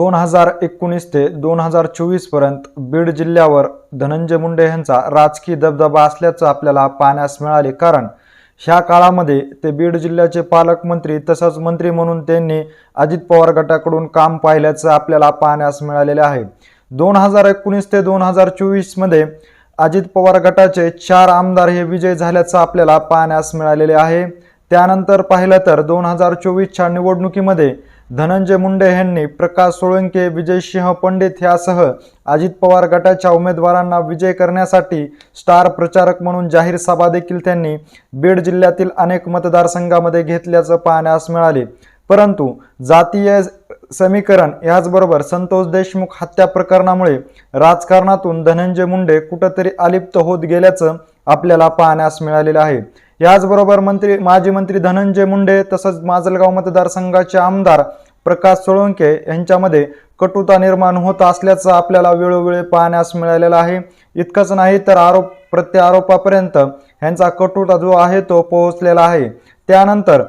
दोन हजार एकोणीस ते दोन हजार चोवीसपर्यंत बीड जिल्ह्यावर धनंजय मुंडे यांचा राजकीय दबदबा असल्याचं आपल्याला पाहण्यास मिळाले. कारण ह्या काळामध्ये ते बीड जिल्ह्याचे पालकमंत्री तसंच मंत्री म्हणून त्यांनी अजित पवार गटाकडून काम पाहिल्याचं आपल्याला पाहण्यास मिळालेले आहे. दोन हजार एकोणीस ते दोन हजार चोवीसमध्ये अजित पवार गटाचे चार आमदार हे विजय झाल्याचं आपल्याला पाहण्यास मिळालेले आहे. त्यानंतर पाहिलं तर दोन हजार चोवीसच्या निवडणुकीमध्ये धनंजय मुंडे यांनी प्रकाश सोळंके विजयसिंह पंडित यासह अजित पवार गटाच्या उमेदवारांना विजय करण्यासाठी स्टार प्रचारक म्हणून जाहीर सभा देखील त्यांनी बीड जिल्ह्यातील अनेक मतदारसंघामध्ये घेतल्याचं पाहण्यास मिळाले. परंतु जातीय समीकरण याचबरोबर संतोष देशमुख हत्या प्रकरणामुळे राजकारणातून धनंजय मुंडे कुठंतरी अलिप्त होत गेल्याचं आपल्याला पाहण्यास मिळालेलं आहे. याचबरोबर मंत्री माजी मंत्री धनंजय मुंडे तसंच माजलगाव मतदारसंघाचे आमदार प्रकाश सोळंके यांच्यामध्ये कटुता निर्माण होत असल्याचं आपल्याला वेळोवेळी पाहण्यास मिळालेलं आहे. इतकंच नाही तर आरोप प्रत्यारोपापर्यंत ह्यांचा कटुता जो आहे तो पोहोचलेला आहे. त्यानंतर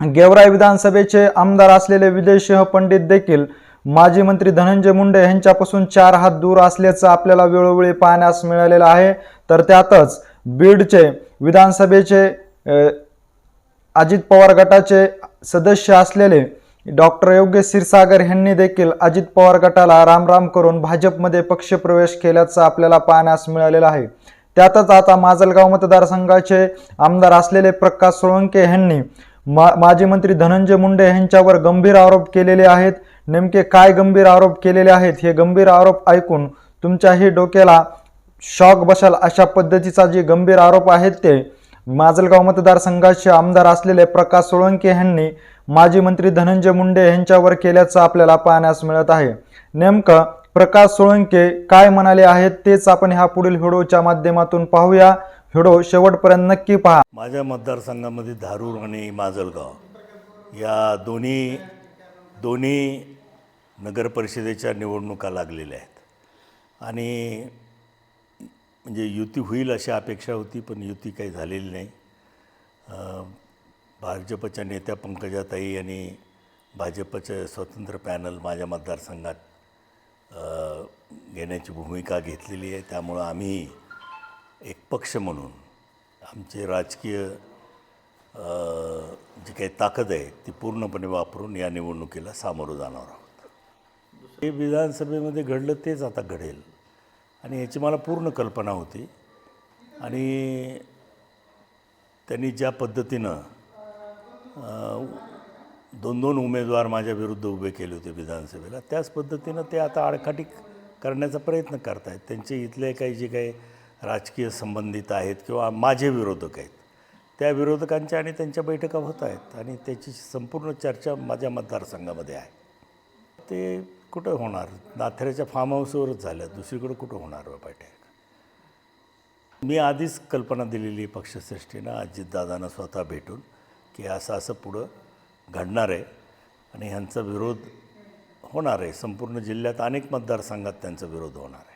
गेवराई विधानसभेचे आमदार असलेले विजयसिंह पंडित देखील माजी मंत्री धनंजय मुंडे यांच्यापासून चार हात दूर असल्याचं आपल्याला वेळोवेळी पाहण्यास मिळालेलं आहे. तर त्यातच बीडचे विधानसभेचे अजित पवार गटाचे सदस्य असलेले डॉक्टर योगेश क्षीरसागर यांनी देखील अजित पवार गटाला रामराम करून भाजपमध्ये पक्षप्रवेश केल्याचं आपल्याला पाहण्यास मिळालेलं आहे. त्यातच आता माजलगाव मतदारसंघाचे आमदार असलेले प्रकाश सोळंके यांनी मा माजी मंत्री धनंजय मुंडे यांच्यावर गंभीर आरोप केलेले आहेत. नेमके काय गंभीर आरोप केलेले आहेत हे गंभीर आरोप ऐकून तुमच्याही डोक्याला शॉक बसाल अशा पद्धतीचा जे गंभीर आरोप आहेत ते माजलगाव मतदारसंघाचे आमदार असलेले प्रकाश सोळंके यांनी माजी मंत्री धनंजय मुंडे यांच्यावर केल्याचं आपल्याला पाहण्यास मिळत आहे. नेमकं प्रकाश सोळंके काय म्हणाले आहेत तेच आपण ह्या पुढील व्हिडिओच्या माध्यमातून पाहूया. व्हिडिओ शेवटपर्यंत नक्की पहा. माझ्या मतदारसंघामध्ये धारूर आणि माजलगाव या दोन्ही दोन्ही नगरपरिषदेच्या निवडणुका लागलेल्या आहेत. आणि म्हणजे युती होईल अशी अपेक्षा होती पण युती काही झालेली नाही. भाजपच्या नेत्या पंकजाताई आणि भाजपचे स्वतंत्र पॅनल माझ्या मतदारसंघात घेण्याची भूमिका घेतलेली आहे. त्यामुळं आम्ही एक पक्ष म्हणून आमचे राजकीय जी काही ताकद आहे ती पूर्णपणे वापरून या निवडणुकीला सामोरं जाणार आहोत. हे विधानसभेमध्ये घडलं तेच आता घडेल. आणि याची मला पूर्ण कल्पना होती. आणि त्यांनी ज्या पद्धतीनं दोन दोन उमेदवार माझ्या विरुद्ध उभे केले होते विधानसभेला त्याच पद्धतीनं ते आता आडखाटी करण्याचा प्रयत्न करत आहेत त्यांचे इथले काही जे काही राजकीय संबंधित आहेत किंवा माझे विरोधक आहेत त्या विरोधकांच्या आणि त्यांच्या बैठका होत आहेत आणि त्याची संपूर्ण चर्चा माझ्या मतदारसंघामध्ये आहे. ते कुठं होणार? नाथऱ्याच्या फार्म हाऊसवरच झाल्या दुसरीकडं कुठं होणार हो बा बैठक मी आधीच कल्पना दिलेली पक्षश्रेष्ठीनं अजितदादांना स्वतः भेटून की असं असं पुढं घडणार आहे आणि ह्यांचा विरोध होणार आहे. संपूर्ण जिल्ह्यात अनेक मतदारसंघात त्यांचा विरोध होणार आहे.